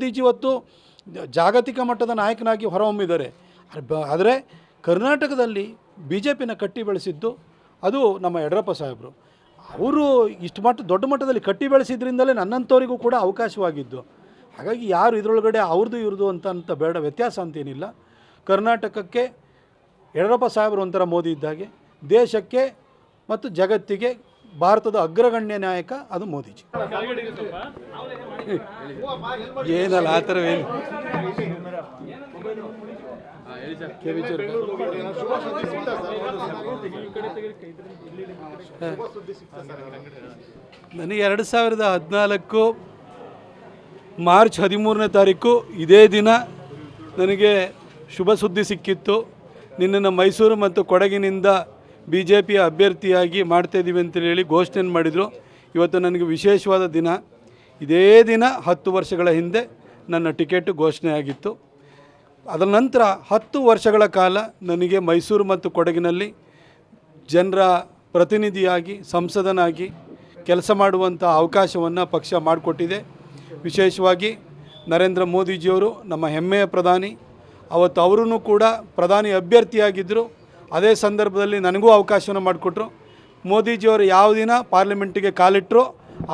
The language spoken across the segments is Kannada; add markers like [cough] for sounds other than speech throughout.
ಮೋದಿಜಿ ಇವತ್ತು ಜಾಗತಿಕ ಮಟ್ಟದ ನಾಯಕನಾಗಿ ಹೊರಹೊಮ್ಮಿದ್ದಾರೆ. ಆದರೆ ಕರ್ನಾಟಕದಲ್ಲಿ ಬಿ ಜೆ ಪಿನ ಕಟ್ಟಿ ಬೆಳೆಸಿದ್ದು ಅದು ನಮ್ಮ ಯಡಿಯೂರಪ್ಪ ಸಾಹೇಬರು. ಅವರು ಇಷ್ಟು ಮಟ್ಟ, ದೊಡ್ಡ ಮಟ್ಟದಲ್ಲಿ ಕಟ್ಟಿ ಬೆಳೆಸಿದ್ರಿಂದಲೇ ನನ್ನಂಥವರಿಗೂ ಕೂಡ ಅವಕಾಶವಾಗಿದ್ದು. ಹಾಗಾಗಿ ಯಾರು ಇದರೊಳಗಡೆ ಅವ್ರದ್ದು ಇವ್ರದ್ದು ಅಂತ ಅಂತ ಬೇಡ, ವ್ಯತ್ಯಾಸ ಅಂತೇನಿಲ್ಲ. ಕರ್ನಾಟಕಕ್ಕೆ ಯಡಿಯೂರಪ್ಪ ಸಾಹೇಬರು ಒಂಥರ ಮೋದಿ ಇದ್ದಾಗೆ, ದೇಶಕ್ಕೆ ಮತ್ತು ಜಗತ್ತಿಗೆ ಭಾರತದ ಅಗ್ರಗಣ್ಯ ನಾಯಕ ಅದು ಮೋದಿಜಿ. ಏನಲ್ಲ, ಆ ಥರ ಏನು? ನನಗೆ ಎರಡು ಸಾವಿರದ ಹದಿನಾಲ್ಕು ಮಾರ್ಚ್ ಹದಿಮೂರನೇ ತಾರೀಕು ಇದೇ ದಿನ ನನಗೆ ಶುಭ ಸುದ್ದಿ ಸಿಕ್ಕಿತ್ತು. ನಿನ್ನನ್ನು ಮೈಸೂರು ಮತ್ತು ಕೊಡಗಿನಿಂದ ಬಿ ಜೆ ಪಿಯ ಅಭ್ಯರ್ಥಿಯಾಗಿ ಮಾಡ್ತಾಯಿದ್ದೀವಿ ಅಂತೇಳಿ ಹೇಳಿ ಘೋಷಣೆಯನ್ನು ಮಾಡಿದರು. ಇವತ್ತು ನನಗೆ ವಿಶೇಷವಾದ ದಿನ. ಇದೇ ದಿನ ಹತ್ತು ವರ್ಷಗಳ ಹಿಂದೆ ನನ್ನ ಟಿಕೆಟ್ ಘೋಷಣೆ ಆಗಿತ್ತು. ಅದರ ನಂತರ ಹತ್ತು ವರ್ಷಗಳ ಕಾಲ ನನಗೆ ಮೈಸೂರು ಮತ್ತು ಕೊಡಗಿನಲ್ಲಿ ಜನರ ಪ್ರತಿನಿಧಿಯಾಗಿ, ಸಂಸದನಾಗಿ ಕೆಲಸ ಮಾಡುವಂಥ ಅವಕಾಶವನ್ನು ಪಕ್ಷ ಮಾಡಿಕೊಟ್ಟಿದೆ. ವಿಶೇಷವಾಗಿ ನರೇಂದ್ರ ಮೋದಿಜಿಯವರು ನಮ್ಮ ಹೆಮ್ಮೆಯ ಪ್ರಧಾನಿ. ಅವತ್ತು ಅವರೂ ಕೂಡ ಪ್ರಧಾನಿ ಅಭ್ಯರ್ಥಿಯಾಗಿದ್ದರು ಅದೇ ಸಂದರ್ಭದಲ್ಲಿ ನನಗೂ ಅವಕಾಶವನ್ನು ಮಾಡಿಕೊಟ್ರು. ಮೋದಿಜಿಯವರು ಯಾವ ದಿನ ಪಾರ್ಲಿಮೆಂಟಿಗೆ ಕಾಲಿಟ್ಟರು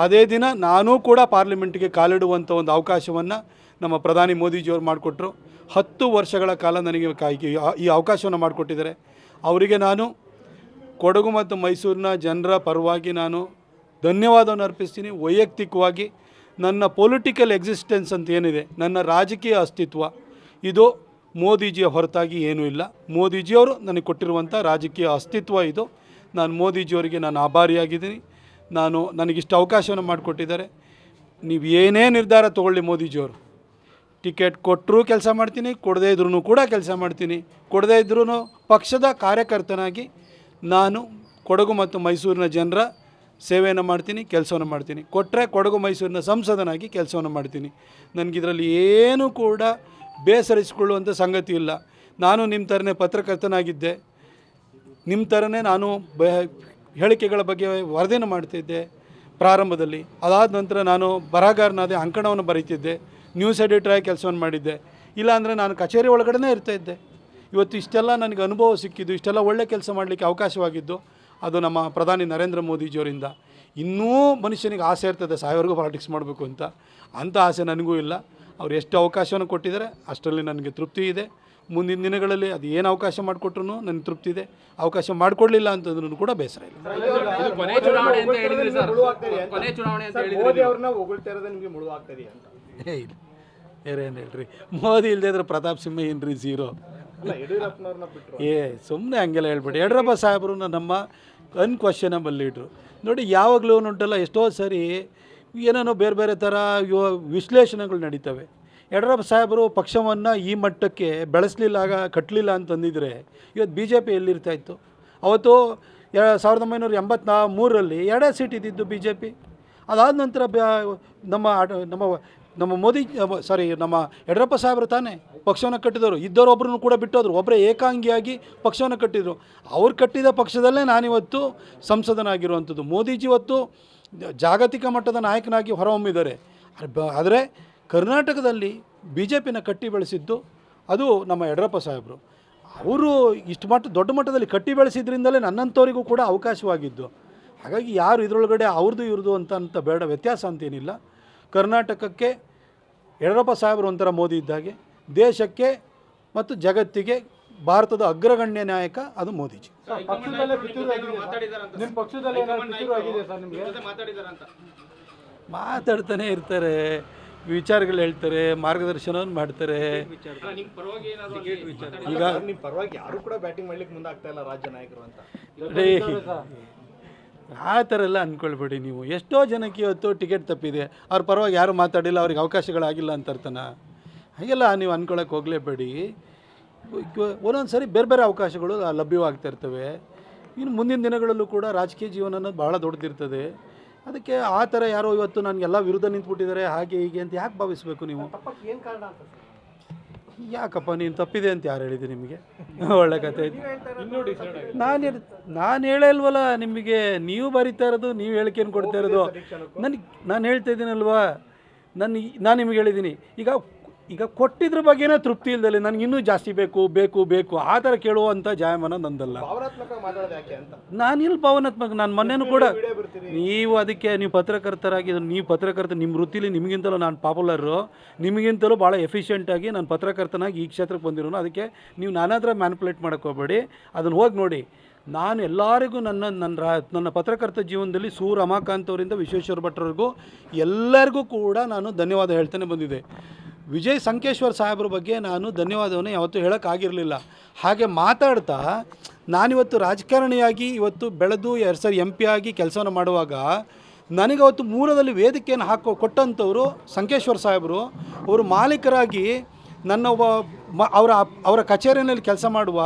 ಅದೇ ದಿನ ನಾನೂ ಕೂಡ ಪಾರ್ಲಿಮೆಂಟಿಗೆ ಕಾಲಿಡುವಂಥ ಒಂದು ಅವಕಾಶವನ್ನು ನಮ್ಮ ಪ್ರಧಾನಿ ಮೋದಿಜಿಯವರು ಮಾಡಿಕೊಟ್ರು. ಹತ್ತು ವರ್ಷಗಳ ಕಾಲ ನನಗೆ ಈ ಅವಕಾಶವನ್ನು ಮಾಡಿಕೊಟ್ಟಿದ್ದಾರೆ. ಅವರಿಗೆ ನಾನು ಕೊಡಗು ಮತ್ತು ಮೈಸೂರಿನ ಜನರ ಪರವಾಗಿ ನಾನು ಧನ್ಯವಾದವನ್ನು ಅರ್ಪಿಸ್ತೀನಿ. ವೈಯಕ್ತಿಕವಾಗಿ ನನ್ನ ಪೊಲಿಟಿಕಲ್ ಎಕ್ಸಿಸ್ಟೆನ್ಸ್ ಅಂತ ಏನಿದೆ, ನನ್ನ ರಾಜಕೀಯ ಅಸ್ತಿತ್ವ, ಇದು ಮೋದಿಜಿಯ ಹೊರತಾಗಿ ಏನೂ ಇಲ್ಲ. ಮೋದಿಜಿಯವರು ನನಗೆ ಕೊಟ್ಟಿರುವಂಥ ರಾಜಕೀಯ ಅಸ್ತಿತ್ವ ಇದು. ನಾನು ಮೋದಿಜಿಯವರಿಗೆ ನಾನು ಆಭಾರಿಯಾಗಿದ್ದೀನಿ. ನಾನು ನನಗಿಷ್ಟು ಅವಕಾಶವನ್ನು ಮಾಡಿಕೊಟ್ಟಿದ್ದಾರೆ. ನೀವು ಏನೇ ನಿರ್ಧಾರ ತೊಗೊಳ್ಳಿ ಮೋದಿಜಿಯವರು. ಟಿಕೆಟ್ ಕೊಟ್ಟರೂ ಕೆಲಸ ಮಾಡ್ತೀನಿ, ಕೊಡದೇ ಇದ್ರೂ ಕೂಡ ಕೆಲಸ ಮಾಡ್ತೀನಿ. ಕೊಡದೇ ಇದ್ರೂ ಪಕ್ಷದ ಕಾರ್ಯಕರ್ತನಾಗಿ ನಾನು ಕೊಡಗು ಮತ್ತು ಮೈಸೂರಿನ ಜನರ ಸೇವೆಯನ್ನು ಮಾಡ್ತೀನಿ, ಕೆಲಸವನ್ನು ಮಾಡ್ತೀನಿ. ಕೊಟ್ಟರೆ ಕೊಡಗು ಮೈಸೂರಿನ ಸಂಸದನಾಗಿ ಕೆಲಸವನ್ನು ಮಾಡ್ತೀನಿ. ನನಗಿದರಲ್ಲಿ ಏನೂ ಕೂಡ ಬೇಸರಿಸಿಕೊಳ್ಳುವಂಥ ಸಂಗತಿ ಇಲ್ಲ. ನಾನು ನಿಮ್ಮ ಥರನೇ ಪತ್ರಕರ್ತನಾಗಿದ್ದೆ. ನಿಮ್ಮ ಥರನೇ ನಾನು ಬ, ಹೇಳಿಕೆಗಳ ಬಗ್ಗೆ ವರದಿಯನ್ನು ಮಾಡ್ತಿದ್ದೆ ಪ್ರಾರಂಭದಲ್ಲಿ. ಅದಾದ ನಂತರ ನಾನು ಬರಹಗಾರನಾದೆ ಅಂಕಣವನ್ನು ಬರೀತಿದ್ದೆ. ನ್ಯೂಸ್ ಎಡಿಟರಾಗಿ ಕೆಲಸವನ್ನು ಮಾಡಿದ್ದೆ. ಇಲ್ಲಾಂದರೆ ನಾನು ಕಚೇರಿ ಒಳಗಡೆ ಇರ್ತಾ ಇದ್ದೆ. ಇವತ್ತು ಇಷ್ಟೆಲ್ಲ ನನಗೆ ಅನುಭವ ಸಿಕ್ಕಿದ್ದು, ಇಷ್ಟೆಲ್ಲ ಒಳ್ಳೆ ಕೆಲಸ ಮಾಡಲಿಕ್ಕೆ ಅವಕಾಶವಾಗಿದ್ದು, ಅದು ನಮ್ಮ ಪ್ರಧಾನಿ ನರೇಂದ್ರ ಮೋದಿಜಿಯವರಿಂದ. ಇನ್ನೂ ಮನುಷ್ಯನಿಗೆ ಆಸೆ ಇರ್ತದೆ ಸಾಯೋವರೆಗೂ ಪಾಲಿಟಿಕ್ಸ್ ಮಾಡಬೇಕು ಅಂತ. ಅಂಥ ಆಸೆ ನನಗೂ ಇಲ್ಲ. ಅವ್ರು ಎಷ್ಟು ಅವಕಾಶವನ್ನು ಕೊಟ್ಟಿದ್ದಾರೆ ಅಷ್ಟರಲ್ಲಿ ನನಗೆ ತೃಪ್ತಿ ಇದೆ. ಮುಂದಿನ ದಿನಗಳಲ್ಲಿ ಅದು ಏನು ಅವಕಾಶ ಮಾಡಿಕೊಟ್ರು ನನಗೆ ತೃಪ್ತಿ ಇದೆ. ಅವಕಾಶ ಮಾಡಿಕೊಡ್ಲಿಲ್ಲ ಅಂತಂದ್ರೂ ಕೂಡ ಬೇಸರ ಇಲ್ಲ. ಇದು ಕೊನೆ ಚುನಾವಣೆ ಅಂತ ಹೇಳಿದ್ರಿ ಸರ್. ಕೊನೆ ಚುನಾವಣೆ ಅಂತ ಹೇಳಿದ್ರಿ ಮೋದಿ ಅವ್ರನ್ನ ಹೊಗಳ್ತಾ ಇರೋದೇ ನಿಮಗೆ ಮುಳುವಾಗ್ತದೆ ಅಂತ. ಏ ಇಲ್ಲ. ಹೇಳ್ರಿ. ಮೋದಿ ಇಲ್ಲದೆ ಇದ್ರೆ ಪ್ರತಾಪ್ ಸಿಂಹ ಏನ್ರಿ ಝೀರೋ ಏ ಸುಮ್ಮನೆ ಹಂಗೆಲ್ಲ ಹೇಳ್ಬೇಡಿ. ಯಡಿಯೂರಪ್ಪ ಸಾಹೇಬ್ರನ್ನ ನಮ್ಮ ಅನ್ಕ್ವಶನಬಲ್ ಲೀಡ್ರು ನೋಡಿ ಯಾವಾಗಲೂ ಉಂಟಲ್ಲ ಎಷ್ಟೋ ಸರಿ ಏನೇನೋ ಬೇರೆ ಬೇರೆ ಥರ ವಿಶ್ಲೇಷಣೆಗಳು ನಡೀತವೆ. ಯಡಿಯೂರಪ್ಪ ಸಾಹೇಬರು ಪಕ್ಷವನ್ನು ಈ ಮಟ್ಟಕ್ಕೆ ಬೆಳೆಸಲಿಲ್ಲ ಆಗ ಕಟ್ಟಲಿಲ್ಲ ಅಂತಂದಿದ್ರೆ ಇವತ್ತು ಬಿ ಜೆ ಪಿ ಎಲ್ಲಿರ್ತಾ ಇತ್ತು? ಅವತ್ತು ಸಾವಿರದ ಒಂಬೈನೂರ ಎಂಬತ್ನಾ ಮೂರರಲ್ಲಿ ಎರಡೇ ಸೀಟ್ ಇದ್ದಿದ್ದು ಬಿ ಜೆ ಪಿ ಅದಾದ ನಂತರ ನಮ್ಮ ನಮ್ಮ ನಮ್ಮ ಮೋದಿ, ಸಾರಿ, ನಮ್ಮ ಯಡಿಯೂರಪ್ಪ ಸಾಹೇಬರು ತಾನೇ ಪಕ್ಷವನ್ನು ಕಟ್ಟಿದವರು. ಇದ್ದವರೊಬ್ಬರನ್ನು ಕೂಡ ಬಿಟ್ಟೋದ್ರು. ಒಬ್ಬರೇ ಏಕಾಂಗಿಯಾಗಿ ಪಕ್ಷವನ್ನು ಕಟ್ಟಿದರು. ಅವ್ರು ಕಟ್ಟಿದ ಪಕ್ಷದಲ್ಲೇ ನಾನಿವತ್ತು ಸಂಸದನಾಗಿರುವಂಥದ್ದು. ಮೋದಿಜಿ ಇವತ್ತು ಜಾಗತಿಕ ಮಟ್ಟದ ನಾಯಕನಾಗಿ ಹೊರಹೊಮ್ಮಿದ್ದಾರೆ ಆದರೆ ಕರ್ನಾಟಕದಲ್ಲಿ ಬಿ ಜೆ ಪಿನ ಕಟ್ಟಿ ಬೆಳೆಸಿದ್ದು ಅದು ನಮ್ಮ ಯಡಿಯೂರಪ್ಪ ಸಾಹೇಬರು. ಅವರು ಇಷ್ಟು ಮಟ್ಟ, ದೊಡ್ಡ ಮಟ್ಟದಲ್ಲಿ ಕಟ್ಟಿ ಬೆಳೆಸಿದ್ರಿಂದಲೇ ನನ್ನಂಥವರಿಗೂ ಕೂಡ ಅವಕಾಶವಾಗಿದ್ದು. ಹಾಗಾಗಿ ಯಾರು ಇದರೊಳಗಡೆ ಅವ್ರದ್ದು ಇವ್ರದ್ದು ಅಂತ ಅಂತ ಬೇಡ, ವ್ಯತ್ಯಾಸ ಅಂತೇನಿಲ್ಲ. ಕರ್ನಾಟಕಕ್ಕೆ ಯಡಿಯೂರಪ್ಪ ಸಾಹೇಬರು ಒಂಥರ ಮೋದಿ ಇದ್ದಾಗೆ, ದೇಶಕ್ಕೆ ಮತ್ತು ಜಗತ್ತಿಗೆ ಭಾರತದ ಅಗ್ರಗಣ್ಯ ನಾಯಕ ಅದು ಮೋದಿಜಿ. ಪಕ್ಷದಲ್ಲೇ ನಿಮ್ಮ ಪಕ್ಷದಲ್ಲಿ ಏನಾದ್ರು ಪಿತೂರು ಆಗಿದೆ ಸರ್ ನಿಮಗೆ? ಮಾತಾಡ್ತಾನೆ ಇರ್ತಾರೆ ವಿಚಾರಗಳು ಹೇಳ್ತಾರೆ ಮಾರ್ಗದರ್ಶನವನ್ನು ಮಾಡ್ತಾರೆ. ಈಗ ಪರವಾಗಿ ಯಾರು ಕೂಡ ಬ್ಯಾಟಿಂಗ್ ಮಾಡ್ಲಿಕ್ಕೆ ಮುಂದಾಗ್ತಾ ಇಲ್ಲ ರಾಜ್ಯ ನಾಯಕರು ಅಂತ. ಆ ಥರ ಎಲ್ಲ ಅಂದ್ಕೊಳ್ಬೇಡಿ ನೀವು. ಎಷ್ಟೋ ಜನಕ್ಕೆ ಇವತ್ತು ಟಿಕೆಟ್ ತಪ್ಪಿದೆ. ಅವ್ರ ಪರವಾಗಿ ಯಾರು ಮಾತಾಡಿಲ್ಲ ಅವ್ರಿಗೆ ಅವಕಾಶಗಳಾಗಿಲ್ಲ ಅಂತ ಅರ್ಥನ? ಹಾಗೆಲ್ಲ ನೀವು ಅಂದ್ಕೊಳಕ್ಕೆ ಹೋಗಲೇಬೇಡಿ. ಒಂದೊಂದು ಸರಿ ಬೇರೆ ಬೇರೆ ಅವಕಾಶಗಳು ಲಭ್ಯವಾಗ್ತಾ ಇರ್ತವೆ. ಇನ್ನು ಮುಂದಿನ ದಿನಗಳಲ್ಲೂ ಕೂಡ ರಾಜಕೀಯ ಜೀವನ ಅನ್ನೋದು ಭಾಳ ದೊಡ್ಡದಿರ್ತದೆ. ಅದಕ್ಕೆ ಆ ಥರ ಯಾರೋ ಇವತ್ತು ನನಗೆಲ್ಲ ವಿರುದ್ಧ ನಿಂತ್ಬಿಟ್ಟಿದ್ದಾರೆ ಹಾಗೆ ಹೀಗೆ ಅಂತ ಯಾಕೆ ಭಾವಿಸಬೇಕು ನೀವು? ಏನು ಕಾರಣ ಅಂತ ಯಾಕಪ್ಪ ನೀನು ತಪ್ಪಿದೆ ಅಂತ ಯಾರು ಹೇಳಿದೆ ನಿಮಗೆ? [laughs] ಒಳ್ಳೆ ಕತೆ ನೋಡಿ ನಾನು ನಾನು ಹೇಳಲ್ವಲ್ಲ ನಿಮಗೆ ನೀವು ಬರಿತಾ ಇರೋದು ನೀವು ಹೇಳಿಕೆಯನ್ನು ಕೊಡ್ತಾ ಇರೋದು. ನನಗೆ ನಾನು ಹೇಳ್ತಾ ಇದ್ದೀನಲ್ವಾ? ನನ್ನ ನಾನು ನಿಮಗೆ ಹೇಳಿದ್ದೀನಿ. ಈಗ ಈಗ ಕೊಟ್ಟಿದ್ರ ಬಗ್ಗೆನೇ ತೃಪ್ತಿ ಇಲ್ದಲೆ ನನಗೆ ಇನ್ನೂ ಜಾಸ್ತಿ ಬೇಕು ಬೇಕು ಬೇಕು ಆ ಥರ ಕೇಳುವಂಥ ಜಾಯಮಾನ ನಂದಲ್ಲ. ನಾನಿಲ್ಲಿ ಭಾವನಾತ್ಮಕ ನಾನು ಮೊನ್ನೆನೂ ಕೂಡ ನೀವು ಅದಕ್ಕೆ ನೀವು ಪತ್ರಕರ್ತರಾಗಿ ನೀವು ಪತ್ರಕರ್ತ ನಿಮ್ಮ ವೃತ್ತಿಲಿ ನಿಮಗಿಂತಲೂ ನಾನು ಪಾಪ್ಯುಲರು ನಿಮಗಿಂತಲೂ ಭಾಳ ಎಫಿಷಿಯೆಂಟಾಗಿ ನಾನು ಪತ್ರಕರ್ತನಾಗಿ ಈ ಕ್ಷೇತ್ರಕ್ಕೆ ಬಂದಿರೋನು. ಅದಕ್ಕೆ ನೀವು ನಾನಾದ್ರ ಮ್ಯಾನಿಪುಲೇಟ್ ಮ್ಯಾನ್ಪುಲೇಟ್ ಮಾಡೋಕ್ಕೆ ಹೋಗಬೇಡಿ. ಅದನ್ನು ಹೋಗಿ ನೋಡಿ. ನಾನು ಎಲ್ಲರಿಗೂ ನನ್ನ ನನ್ನ ರಾ ನನ್ನ ಪತ್ರಕರ್ತ ಜೀವನದಲ್ಲಿ ಸೂರ್ ರಮಾಕಾಂತ್ ಅವರಿಂದ ವಿಶ್ವೇಶ್ವರ ಭಟ್ರವ್ರಿಗೂ ಎಲ್ಲರಿಗೂ ಕೂಡ ನಾನು ಧನ್ಯವಾದ ಹೇಳ್ತಾನೆ ಬಂದಿದ್ದೆ ವಿಜಯ್ ಸಂಕೇಶ್ವರ್ ಸಾಹೇಬ್ರ ಬಗ್ಗೆ ನಾನು ಧನ್ಯವಾದವನ್ನು ಯಾವತ್ತೂ ಹೇಳೋಕ್ಕಾಗಿರಲಿಲ್ಲ ಹಾಗೆ ಮಾತಾಡ್ತಾ ನಾನಿವತ್ತು ರಾಜಕಾರಣಿಯಾಗಿ ಇವತ್ತು ಬೆಳೆದು, ಎರಡು ಸರಿ ಎಂ ಪಿ ಆಗಿ ಕೆಲಸವನ್ನು ಮಾಡುವಾಗ ನನಗೆ ಅವತ್ತು ಮೂಲದಲ್ಲಿ ವೇದಿಕೆಯನ್ನು ಹಾಕೋ ಕೊಟ್ಟಂಥವರು ಸಂಕೇಶ್ವರ್ ಸಾಹೇಬರು. ಅವರು ಮಾಲೀಕರಾಗಿ ನನ್ನ ಒಬ್ಬ ಮ, ಅವರ ಅವರ ಕಚೇರಿಯಲ್ಲಿ ಕೆಲಸ ಮಾಡುವ,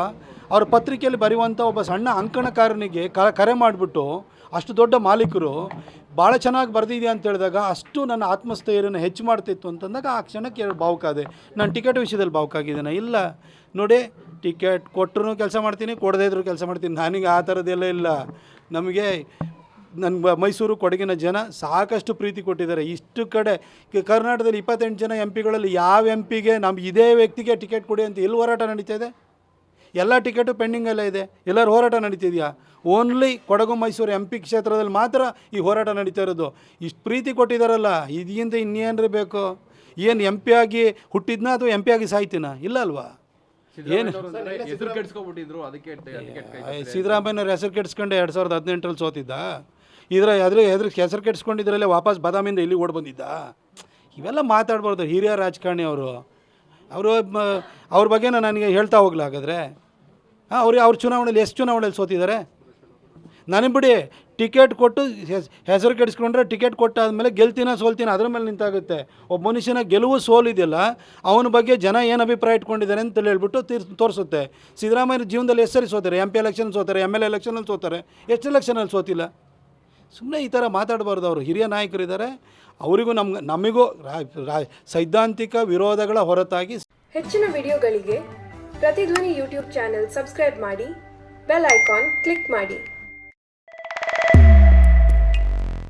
ಅವರ ಪತ್ರಿಕೆಯಲ್ಲಿ ಬರೆಯುವಂಥ ಒಬ್ಬ ಸಣ್ಣ ಅಂಕಣಕಾರನಿಗೆ ಕರೆ ಮಾಡಿಬಿಟ್ಟು, ಅಷ್ಟು ದೊಡ್ಡ ಮಾಲೀಕರು ಭಾಳ ಚೆನ್ನಾಗಿ ಬರೆದಿದೆ ಅಂತ ಹೇಳಿದಾಗ, ಅಷ್ಟು ನನ್ನ ಆತ್ಮಸ್ಥೈರ್ಯನ ಹೆಚ್ಚು ಮಾಡ್ತಿತ್ತು ಅಂತಂದಾಗ, ಆ ಕ್ಷಣಕ್ಕೆ ಭಾವುಕ ಭಾವುಕಾದೆ ನಾನು ಟಿಕೆಟ್ ವಿಷಯದಲ್ಲಿ ಭಾವುಕಾಗಿದ್ದೇನೆ ಇಲ್ಲ, ನೋಡಿ, ಟಿಕೆಟ್ ಕೊಟ್ಟರು ಕೆಲಸ ಮಾಡ್ತೀನಿ, ಕೊಡದೇ ಇದ್ರು ಕೆಲಸ ಮಾಡ್ತೀನಿ. ನನಗೆ ಆ ಥರದ್ದೆಲ್ಲ ಇಲ್ಲ. ನಮಗೆ ನನ್ನ ಮೈಸೂರು ಕೊಡಗಿನ ಜನ ಸಾಕಷ್ಟು ಪ್ರೀತಿ ಕೊಟ್ಟಿದ್ದಾರೆ. ಇಷ್ಟು ಕಡೆ ಕ- ಕರ್ನಾಟಕದಲ್ಲಿ ಇಪ್ಪತ್ತೆಂಟು ಜನ ಎಂ ಪಿಗಳಲ್ಲಿ ಯಾವ ಎಂ ಪಿಗೆ ನಮ್ಮ ಇದೇ ವ್ಯಕ್ತಿಗೆ ಟಿಕೆಟ್ ಕೊಡಿ ಅಂತ ಎಲ್ಲಿ ಹೋರಾಟ ನಡೀತಾ ಇದೆ? ಎಲ್ಲ ಟಿಕೆಟು ಪೆಂಡಿಂಗಲ್ಲೇ ಇದೆ. ಎಲ್ಲರೂ ಹೋರಾಟ ನಡೀತಿದೆಯಾ? Only Kodagu Mysuru M P ಕ್ಷೇತ್ರದಲ್ಲಿ ಮಾತ್ರ ಈ ಹೋರಾಟ ನಡೀತಾ ಇರೋದು. ಇಷ್ಟು ಪ್ರೀತಿ ಕೊಟ್ಟಿದ್ದಾರಲ್ಲ ಇದಕ್ಕಿಂತ ಇನ್ನೇನು ಬೇಕು? ಏನು ಎಂ ಪಿ ಆಗಿ ಹುಟ್ಟಿದ್ನಾ ಅಥವಾ ಎಂ ಪಿ ಆಗಿ ಸಾಯ್ತೀನ? ಇಲ್ಲ ಅಲ್ವಾ? ಏನು? ಹೆಸರು ಕೆಡ್ಸ್ಕೊಬಿಟ್ಟಿದ್ರು ಅದಕ್ಕೆ ಟಿಕೆಟ್ ಕೈ ಸಿದ್ದರಾಮಯ್ಯನವ್ರ ಹೆಸರು ಕೆಡಿಸ್ಕೊಂಡು ಎರಡು ಸಾವಿರದ ಹದಿನೆಂಟರಲ್ಲಿ ಸೋತಿದ್ದ? ಇದರ ಅದ್ರ ಎದ್ರ ಹೆಸರು ಕೆಡಿಸ್ಕೊಂಡಿದ್ರಲ್ಲೇ ವಾಪಸ್ ಬಾದಾಮಿಯಿಂದ ಇಲ್ಲಿ ಓಡ್ ಬಂದಿದ್ದ? ಇವೆಲ್ಲ ಮಾತಾಡ್ಬಾರ್ದು, ಹಿರಿಯ ರಾಜಕಾರಣಿ ಅವರು. ಅವರು ಅವ್ರ ಬಗ್ಗೆ ನನಗೆ ಹೇಳ್ತಾ ಹೋಗ್ಲ ಹಾಗಾದರೆ. ಹಾಂ ಅವ್ರಿಗೆ ಅವ್ರ ಚುನಾವಣೆಯಲ್ಲಿ ಎಷ್ಟು ಚುನಾವಣೆಯಲ್ಲಿ ಸೋತಿದ್ದಾರೆ ನನಗೆ ಬಿಡಿ, ಟಿಕೆಟ್ ಕೊಟ್ಟು ಹೆಸ್- ಹೆಸರು ಕೆಡಿಸ್ಕೊಂಡ್ರೆ ಟಿಕೆಟ್ ಕೊಟ್ಟಾದ್ಮೇಲೆ ಗೆಲ್ತೀನ ಸೋಲ್ತೀನ ಅದ್ರ ಮೇಲೆ ನಿಂತಾಗುತ್ತೆ. ಒಬ್ಬ ಮನುಷ್ಯನ ಗೆಲುವು ಸೋಲಿದೆಯಲ್ಲ ಅವನ ಬಗ್ಗೆ ಜನ ಏನು ಅಭಿಪ್ರಾಯ ಇಟ್ಕೊಂಡಿದ್ದಾರೆ ಅಂತ ಹೇಳ್ಬಿಟ್ಟು ತೀರ್, ತೋರಿಸುತ್ತೆ. ಸಿದ್ದರಾಮಯ್ಯ ಜೀವನದಲ್ಲಿ ಎಷ್ಟು ಸರಿ ಸೋತಾರೆ? ಎಂ ಪಿ ಎಲೆಕ್ಷನ್ ಸೋತಾರೆ ಎಂ ಎಲ್ ಎಲೆಕ್ಷನಲ್ಲಿ ಸೋತಾರೆ. ಎಷ್ಟು ಎಲೆಕ್ಷನಲ್ಲಿ ಸೋತಿಲ್ಲ? ಸುಮ್ಮನೆ ಈ ಥರ ಮಾತಾಡಬಾರ್ದು. ಅವರು ಹಿರಿಯ ನಾಯಕರಿದ್ದಾರೆ. ಅವರಿಗೂ ನಮ್ಗೆ ನಮಗೂ ಸೈದ್ಧಾಂತಿಕ ವಿರೋಧಗಳ ಹೊರತಾಗಿ ಹೆಚ್ಚಿನ ವಿಡಿಯೋಗಳಿಗೆ ಪ್ರತಿಧ್ವನಿ ಯೂಟ್ಯೂಬ್ ಚಾನೆಲ್ ಸಬ್ಸ್ಕ್ರೈಬ್ ಮಾಡಿ, ಬೆಲ್ ಐಕಾನ್ ಕ್ಲಿಕ್ ಮಾಡಿ.